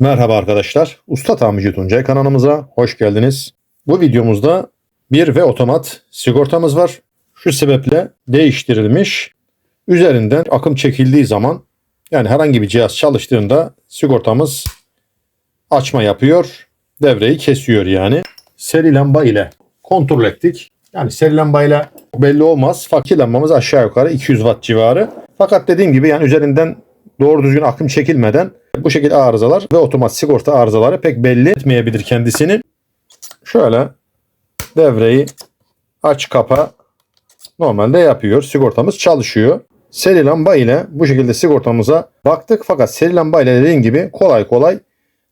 Merhaba arkadaşlar. Usta Tamirci Tuncay kanalımıza hoş geldiniz. Bu videomuzda bir ve otomat sigortamız var. Şu sebeple değiştirilmiş. Üzerinden akım çekildiği zaman yani herhangi bir cihaz çalıştığında sigortamız açma yapıyor. Devreyi kesiyor yani. Seri lamba ile kontrol ettik. Yani seri lamba ile belli olmaz. Fakir lambamız aşağı yukarı 200 watt civarı. Fakat dediğim gibi yani üzerinden doğru düzgün akım çekilmeden bu şekilde arızalar ve otomatik sigorta arızaları pek belli etmeyebilir kendisini. Şöyle devreyi aç kapa normalde yapıyor. Sigortamız çalışıyor. Seri lamba ile bu şekilde sigortamıza baktık fakat seri lamba ile dediğim gibi kolay kolay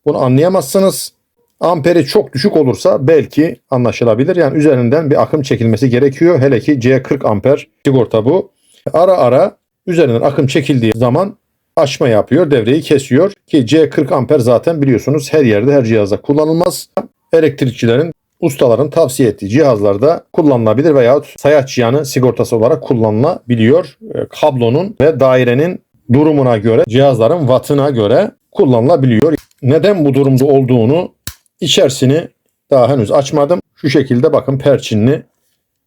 bunu anlayamazsınız. Amperi çok düşük olursa belki anlaşılabilir. Yani üzerinden bir akım çekilmesi gerekiyor. Hele ki C40 amper sigorta bu. Ara ara üzerinden akım çekildiği zaman açma yapıyor, devreyi kesiyor. Ki C40 amper zaten biliyorsunuz her yerde her cihazda kullanılmaz. Elektrikçilerin ustaların tavsiye ettiği cihazlarda kullanılabilir veya sayaç yanı sigortası olarak kullanılabiliyor. E, Kablonun ve dairenin durumuna göre cihazların wattına göre kullanılabiliyor. Neden bu durumda olduğunu içerisini daha henüz açmadım. Şu şekilde bakın perçinli.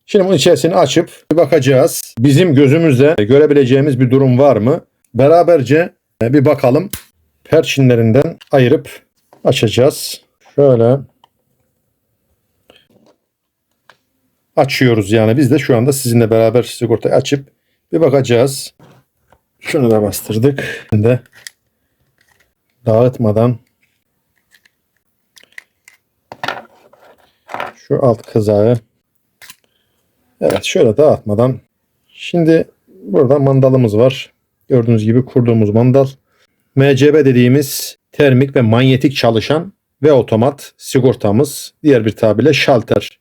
Şimdi bunun içerisini açıp bakacağız. Bizim gözümüzle görebileceğimiz bir durum var mı? Beraberce bir bakalım. Perçinlerinden ayırıp açacağız. Şöyle açıyoruz yani biz de şu anda sizinle beraber sigortayı açıp bir bakacağız. Şunu da bastırdık. Şimdi dağıtmadan şu alt kızağı evet şöyle dağıtmadan şimdi burada mandalımız var. Gördüğünüz gibi kurduğumuz mandal. MCB dediğimiz termik ve manyetik çalışan ve otomat sigortamız. Diğer bir tabirle şalter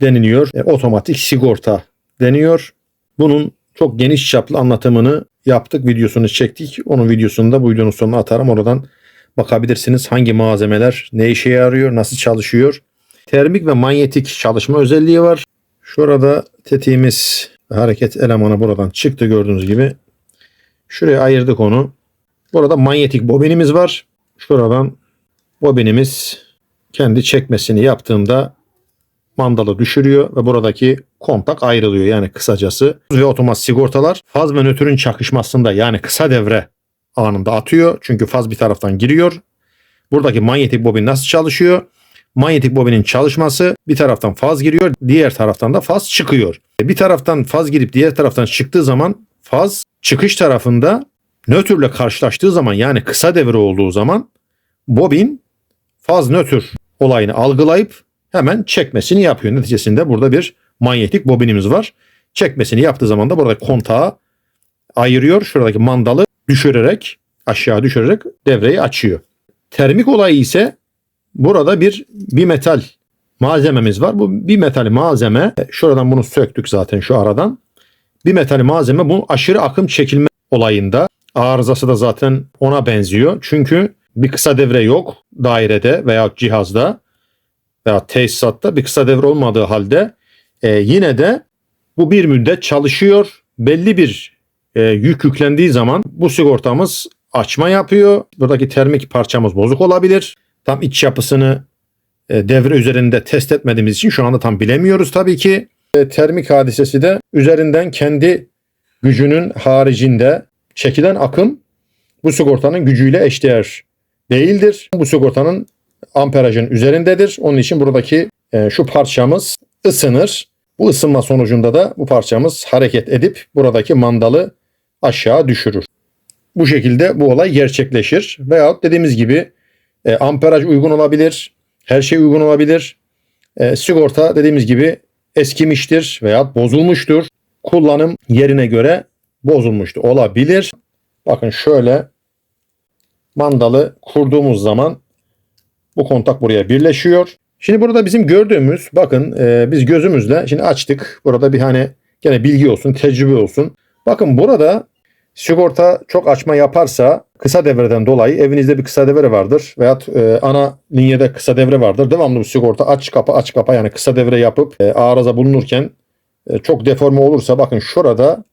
deniliyor. E, otomatik sigorta deniyor. Bunun çok geniş çaplı anlatımını yaptık. Videosunu çektik. Onun videosunu da bu videonun sonuna atarım. Oradan bakabilirsiniz. Hangi malzemeler ne işe yarıyor, nasıl çalışıyor. Termik ve manyetik çalışma özelliği var. Şurada tetiğimiz hareket elemanı buradan çıktı gördüğünüz gibi. Şuraya ayırdık onu. Burada manyetik bobinimiz var. Şuradan bobinimiz kendi çekmesini yaptığında mandalı düşürüyor ve buradaki kontak ayrılıyor. Yani kısacası ve otomatik sigortalar faz ve nötrün çakışmasında yani kısa devre anında atıyor. Çünkü faz bir taraftan giriyor. Buradaki manyetik bobin nasıl çalışıyor? Manyetik bobinin çalışması bir taraftan faz giriyor, diğer taraftan da faz çıkıyor. Bir taraftan faz girip diğer taraftan çıktığı zaman faz çıkış tarafında nötrle karşılaştığı zaman yani kısa devre olduğu zaman bobin faz nötr olayını algılayıp hemen çekmesini yapıyor. Neticesinde burada bir manyetik bobinimiz var. Çekmesini yaptığı zaman da burada kontağı ayırıyor. Şuradaki mandalı düşürerek aşağı düşürerek devreyi açıyor. Termik olayı ise burada bir bir metal malzememiz var. Bu bir metal malzeme şuradan bunu söktük zaten şu aradan. Bir metal malzeme bu aşırı akım çekilme olayında arızası da zaten ona benziyor. Çünkü bir kısa devre yok dairede veya cihazda veya tesisatta bir kısa devre olmadığı halde e, yine de bu bir müddet çalışıyor. Belli bir e, yük yüklendiği zaman bu sigortamız açma yapıyor. Buradaki termik parçamız bozuk olabilir. Tam iç yapısını e, devre üzerinde test etmediğimiz için şu anda tam bilemiyoruz tabii ki. Termik hadisesi de üzerinden kendi gücünün haricinde çekilen akım bu sigortanın gücüyle eşdeğer değildir. Bu sigortanın amperajın üzerindedir. Onun için buradaki e, şu parçamız ısınır. Bu ısınma sonucunda da bu parçamız hareket edip buradaki mandalı aşağı düşürür. Bu şekilde bu olay gerçekleşir. Veyahut dediğimiz gibi e, amperaj uygun olabilir. Her şey uygun olabilir. E, sigorta dediğimiz gibi eskimiştir veya bozulmuştur. Kullanım yerine göre bozulmuştur olabilir. Bakın şöyle mandalı kurduğumuz zaman bu kontak buraya birleşiyor. Şimdi burada bizim gördüğümüz bakın e, biz gözümüzle şimdi açtık. Burada bir hani gene bilgi olsun, tecrübe olsun. Bakın burada sigorta çok açma yaparsa kısa devreden dolayı evinizde bir kısa devre vardır veya e, ana linyede kısa devre vardır. Devamlı bu sigorta aç kapa aç kapa yani kısa devre yapıp e, arıza bulunurken e, çok deforme olursa bakın şurada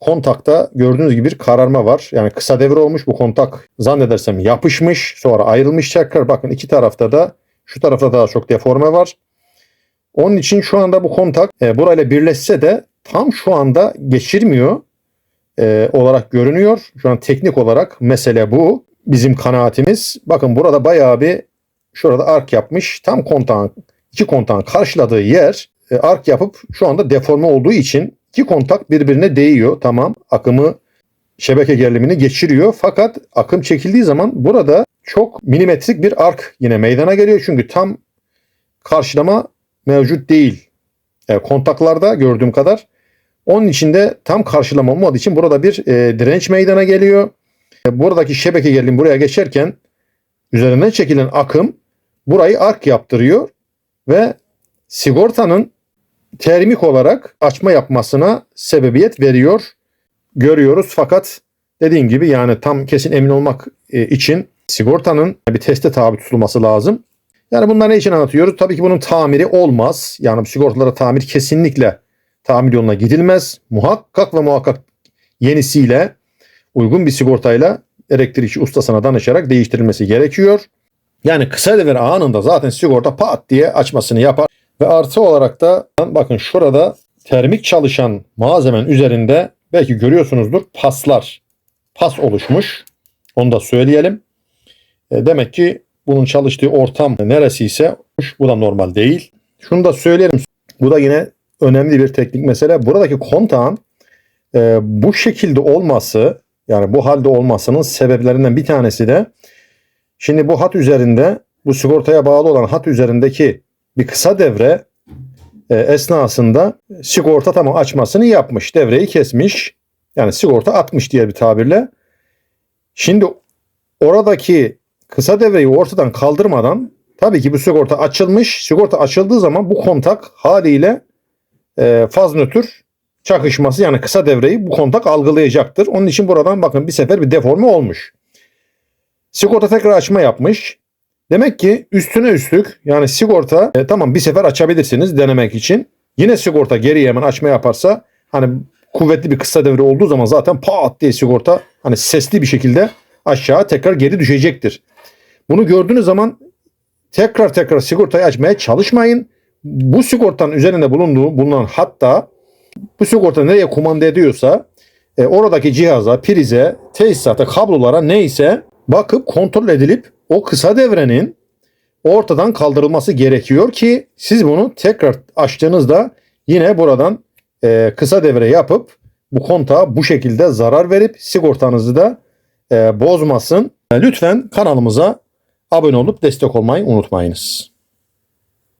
kontakta gördüğünüz gibi bir kararma var. Yani kısa devre olmuş bu kontak zannedersem yapışmış sonra ayrılmış tekrar. Bakın iki tarafta da şu tarafta daha çok deforme var. Onun için şu anda bu kontak e, burayla birleşse de tam şu anda geçirmiyor e, olarak görünüyor. Şu an teknik olarak mesele bu. Bizim kanaatimiz. Bakın burada bayağı bir şurada ark yapmış. Tam kontağın iki kontağın karşıladığı yer e, ark yapıp şu anda deforme olduğu için iki kontak birbirine değiyor. Tamam akımı şebeke gerilimini geçiriyor. Fakat akım çekildiği zaman burada çok milimetrik bir ark yine meydana geliyor. Çünkü tam karşılama mevcut değil. E, kontaklarda gördüğüm kadar. Onun içinde tam karşılama olmadığı için burada bir e, direnç meydana geliyor. E, buradaki şebeke gerilim buraya geçerken üzerinden çekilen akım burayı ark yaptırıyor ve sigortanın termik olarak açma yapmasına sebebiyet veriyor. Görüyoruz fakat dediğim gibi yani tam kesin emin olmak e, için sigortanın bir teste tabi tutulması lazım. Yani bunları ne için anlatıyoruz? Tabii ki bunun tamiri olmaz. Yani sigortalara tamir kesinlikle tamir yoluna gidilmez. Muhakkak ve muhakkak yenisiyle uygun bir sigortayla elektrikçi ustasına danışarak değiştirilmesi gerekiyor. Yani kısa devre anında zaten sigorta pat diye açmasını yapar. Ve artı olarak da bakın şurada termik çalışan malzemenin üzerinde belki görüyorsunuzdur paslar. Pas oluşmuş. Onu da söyleyelim. E, demek ki bunun çalıştığı ortam neresiyse bu da normal değil. Şunu da söyleyelim. Bu da yine önemli bir teknik mesele. Buradaki kontağın e, bu şekilde olması yani bu halde olmasının sebeplerinden bir tanesi de şimdi bu hat üzerinde bu sigortaya bağlı olan hat üzerindeki bir kısa devre e, esnasında sigorta tamam açmasını yapmış. Devreyi kesmiş. Yani sigorta atmış diye bir tabirle. Şimdi oradaki kısa devreyi ortadan kaldırmadan tabii ki bu sigorta açılmış. Sigorta açıldığı zaman bu kontak haliyle e, faz nötr çakışması yani kısa devreyi bu kontak algılayacaktır. Onun için buradan bakın bir sefer bir deforme olmuş. Sigorta tekrar açma yapmış. Demek ki üstüne üstlük yani sigorta e, tamam bir sefer açabilirsiniz denemek için. Yine sigorta geriye hemen açma yaparsa hani kuvvetli bir kısa devre olduğu zaman zaten pat diye sigorta hani sesli bir şekilde aşağı tekrar geri düşecektir. Bunu gördüğünüz zaman tekrar tekrar sigortayı açmaya çalışmayın. Bu sigortanın üzerinde bulunduğu bulunan hatta bu sigorta nereye kumanda ediyorsa e, oradaki cihaza, prize, tesisata, kablolara neyse bakıp kontrol edilip o kısa devrenin ortadan kaldırılması gerekiyor ki siz bunu tekrar açtığınızda yine buradan e, kısa devre yapıp bu kontağa bu şekilde zarar verip sigortanızı da e, bozmasın. Lütfen kanalımıza abone olup destek olmayı unutmayınız.